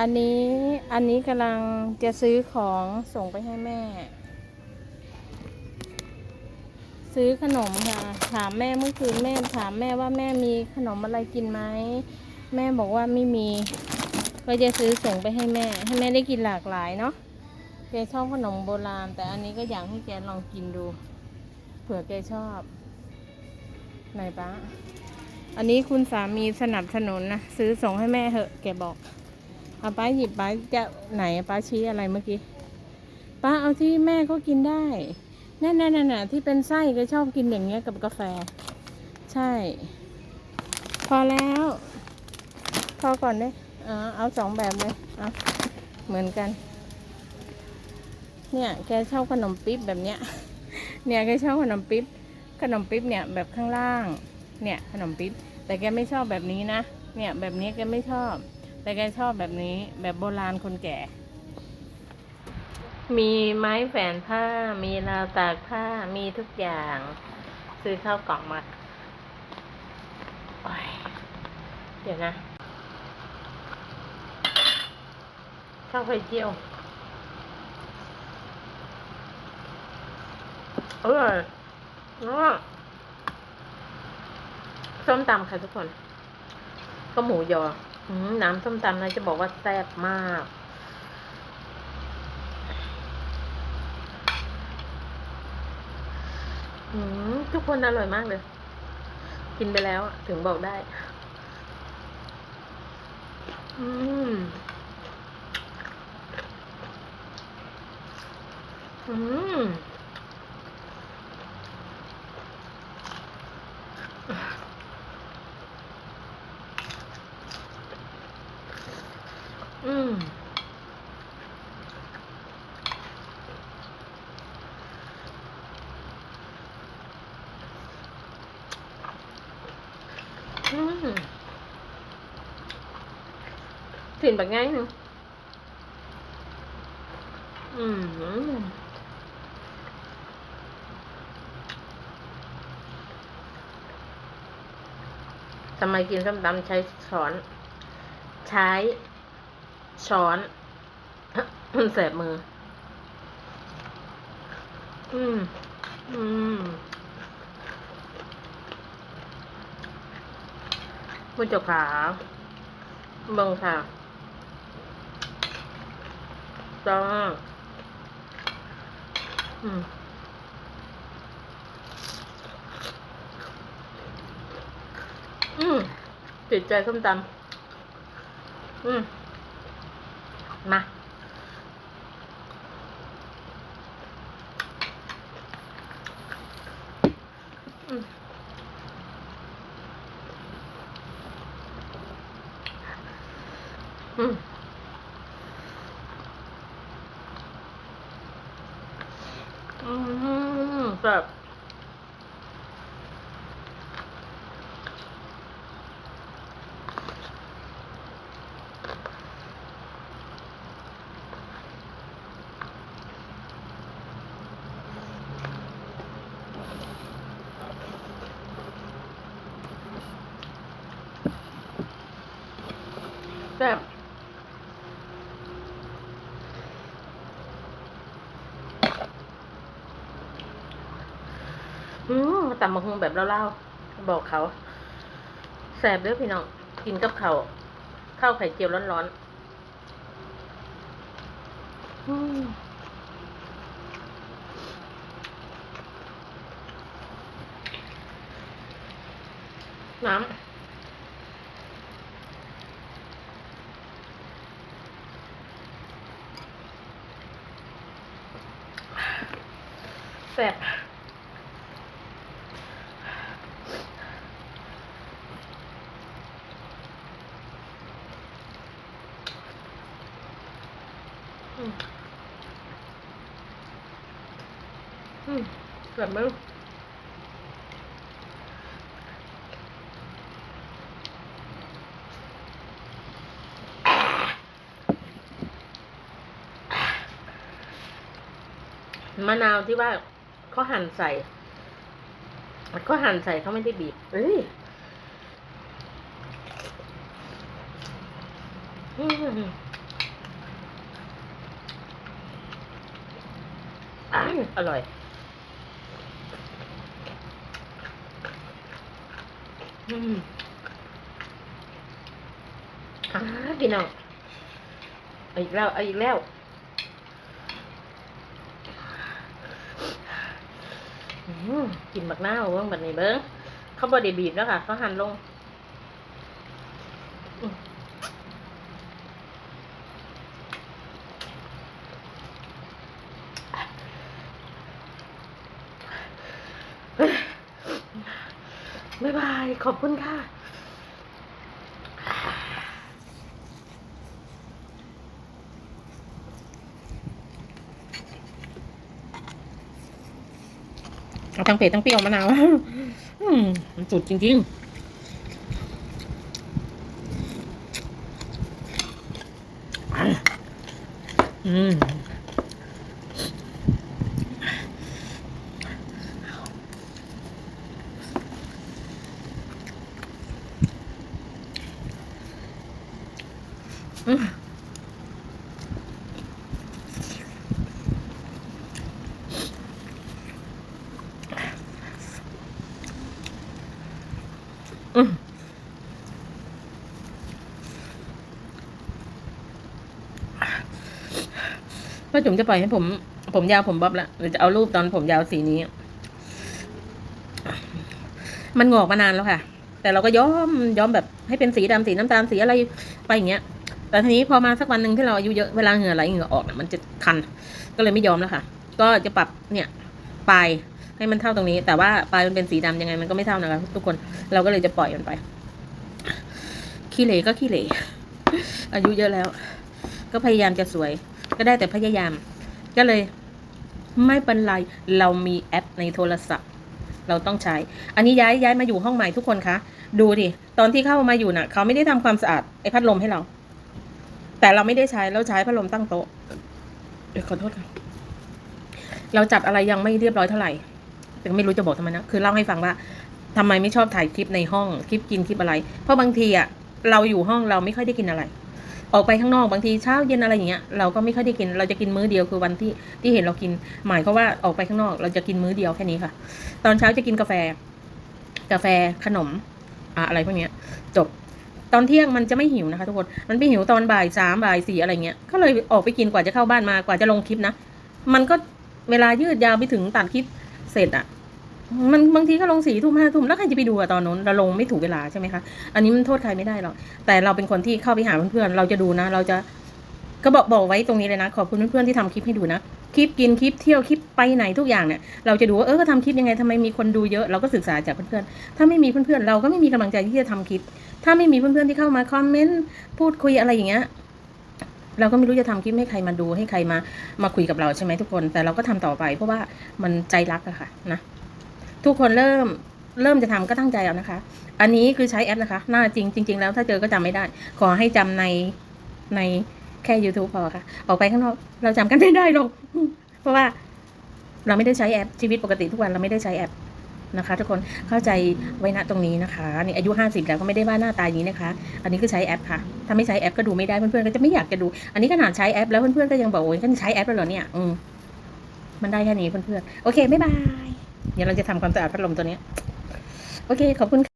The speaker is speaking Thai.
อันนี้อันนี้กำลังจะซื้อของส่งไปให้แม่ ซื้อขนมค่ะ ถามแม่เมื่อคืนแม่ถามแม่ว่าแม่มีขนมอะไรกินไหมแม่บอกว่าไม่มีก็จะซื้อส่งไปให้แม่ ให้แม่ได้กินหลากหลายเนาะแกชอบขนมโบราณ แต่อันนี้ก็อยากให้แกลองกินดูเผื่อแกชอบไหนปะอันนี้คุณสามีสนับสนุนนะซื้อส่งให้แม่เหอะแกบอก เอาป้าหยิบป้าจะไหนป้าชี้อะไรเมื่อกี้ป้าเอาที่แม่เขากินได้นั่นนั่นนั่นน่ะที่เป็นไส้ก็ชอบกินอย่างเงี้ยกับกาแฟ ใช่ พอแล้ว พอก่อนเด้เออเอาสองแบบเลยเอาเหมือนกัน เนี่ย แกชอบขนมปิ๊บแบบเนี้ย เนี่ยแกชอบขนมปิ๊บขนมปิ๊บเนี่ยแบบข้างล่าง เนี่ยขนมปิ๊บแต่แกไม่ชอบแบบนี้นะเนี่ยแบบนี้แกไม่ชอบ แต่แกชอบแบบนี้แบบโบราณคนแก่ มีไม้แฝนผ้า มีราวตากผ้า มีทุกอย่าง ซื้อข้าวกล่องมาเดี๋ยวนะ ข้าวไข่เจียวเอออส้มตำค่ะทุกคน ก็หมูยอ น้ำส้มตำนะจะบอกว่าแซ่บมาก ทุกคนอร่อยมากเลย กินไปแล้วถึงบอกได้ อืม อืม อืมอืมกลิ่นแบบง่ายหนึงอืมทำไมกินส้มตำใช้ช้อน ใช้ ช้อนมันแสบมือ อืม อืมผู้เจ้าขาเบิ่งค่ะจ้าอืมอืมติดใจส้มตำอืม มา อืม อืม อืมแบบ แบบอืมตำมะฮุงแบบเล่าๆบอกเขาแสบเด้อพี่น้อง กินกับเขาข้าวไข่เจียวร้อนๆอืมน้ำ แสบอืมอืมแบบมึงมะนาวที่ว่า เขาหั่นใส่เขาหั่นใส่เขาไม่ได้บีบ เอ้ยอร่อยอืมอ่าพี่น้องอีกแล้วอีกแล้ว กินบักหน้าวเบิ้งแบบนี้เบิ้งเขาบอดีบีบแล้วค่ะ เขาหั่นลงบ๊ายบาย ขอบคุณค่ะ ทั้งเผ็ดทั้งเปรี้ยวมะนาวมันสุดจริง ๆอืมอืมอืม พ่อจุ๋มจะปล่อยให้ผม ผมยาวผมบ๊อบละหรือจะเอารูปตอนผมยาวสีนี้ มันงอกมานานแล้วค่ะ แต่เราก็ย้อมย้อมแบบให้เป็นสีดำสีน้ำตาลสีอะไรไปอย่างเงี้ย แต่ทีนี้พอมาสักวันหนึ่งที่เราอายุเยอะเวลาเหงื่อไหลเหงื่อออกเนี่ยมันจะคัน ก็เลยไม่ยอมแล้วค่ะ ก็จะปรับเนี่ยปลายให้มันเท่าตรงนี้ แต่ว่าปลายมันเป็นสีดำยังไงมันก็ไม่เท่านะคะทุกคนเราก็เลยจะปล่อยมันไปขี้เหร่ก็ขี้เหร่อายุเยอะแล้ว ก็พยายามจะสวย ก็ได้แต่พยายาม ก็เลยไม่เป็นไร เรามีแอปในโทรศัพท์ เราต้องใช้ อันนี้ย้ายย้ายมาอยู่ห้องใหม่ทุกคนคะ ดูดิ ตอนที่เข้ามาอยู่น่ะ เขาไม่ได้ทำความสะอาดไอ้พัดลมให้เรา แต่เราไม่ได้ใช้ เราใช้พัดลมตั้งโต๊ะ เดี๋ยวขอโทษค่ะ เราจัดอะไรยังไม่เรียบร้อยเท่าไหร่ แต่ไม่รู้จะบอกทำไมนะ คือเล่าให้ฟังว่าทำไมไม่ชอบถ่ายคลิปในห้อง คลิปกินคลิปอะไร เพราะบางทีอะเราอยู่ห้องเราไม่ค่อยได้กินอะไร ออกไปข้างนอกบางทีเช้าเย็นอะไรอย่างเงี้ยเราก็ไม่ค่อยได้กิน เราจะกินมื้อเดียวคือวันที่ที่เห็นเรากิน หมายก็ว่าออกไปข้างนอก เราจะกินมื้อเดียวแค่นี้ค่ะ ตอนเช้าจะกินกาแฟ กาแฟขนมอะอะไรพวกเนี้ย จบตอนเที่ยงมันจะไม่หิวนะคะทุกคน มันไปหิวตอนบ่ายสามบ่ายสี่อะไรเงี้ย ก็เลยออกไปกินกว่าจะเข้าบ้านมากว่าจะลงคลิปนะ มันก็เวลายืดยาวไปถึงตัดคลิปเสร็จอะ มันบางทีก็ลงสี่ทุ่มห้าทุ่มแล้วใครจะไปดูอะตอนนั้นเราลงไม่ถูกเวลาใช่ไหมคะ อันนี้มันโทษใครไม่ได้หรอก แต่เราเป็นคนที่เข้าไปหาเพื่อนๆ เราจะดูนะ เราจะก็บอกบอกไว้ตรงนี้เลยนะ ขอบคุณเพื่อนๆที่ทำคลิปให้ดูนะ คลิปกินคลิปเที่ยวคลิปไปไหนทุกอย่างเนี่ย เราจะดูว่าเออเขาทำคลิปยังไงทำไมมีคนดูเยอะ เราก็ศึกษาจากเพื่อนๆ ถ้าไม่มีเพื่อนๆ เราก็ไม่มีกำลังใจที่จะทำคลิป ถ้าไม่มีเพื่อนๆที่เข้ามาคอมเมนต์พูดคุยอะไรอย่างเงี้ยเราก็ไม่รู้จะทำคลิปให้ใครมาดูให้ใครมามาคุยกับเราใช่ไหมทุกคน แต่เราก็ทำต่อไปเพราะว่ามันใจรักอะค่ะนะ ทุกคนเริ่มเริ่มจะทำก็ตั้งใจเอานะคะ อันนี้คือใช้แอปนะคะ หน้าจริงจริง ๆ แล้วถ้าเจอก็จำไม่ได้ ขอให้จำในในแค่ YouTube พอค่ะ ออกไปข้างนอกเราจำกันไม่ได้หรอก เพราะว่าเราไม่ได้ใช้แอปชีวิตปกติทุกวันเราไม่ได้ใช้แอปนะคะ ทุกคนเข้าใจไว้ณตรงนี้นะคะนี่อายุ 50 แล้วก็ไม่ได้ว่าหน้าตาอย่างนี้นะคะ อันนี้คือใช้แอปค่ะ ถ้าไม่ใช้แอปก็ดูไม่ได้เพื่อนๆก็จะไม่อยากจะดู อันนี้ขนาดใช้แอปแล้วเพื่อนๆก็ยังบอกโอ้ยกันใช้แอปแล้วเหรอเนี่ยอืมมันได้แค่นี้เพื่อนๆโอเคบ๊ายบาย เดี๋ยวเราจะทำความสะอาดพัดลมตัวนี้ โอเค ขอบคุณค่ะ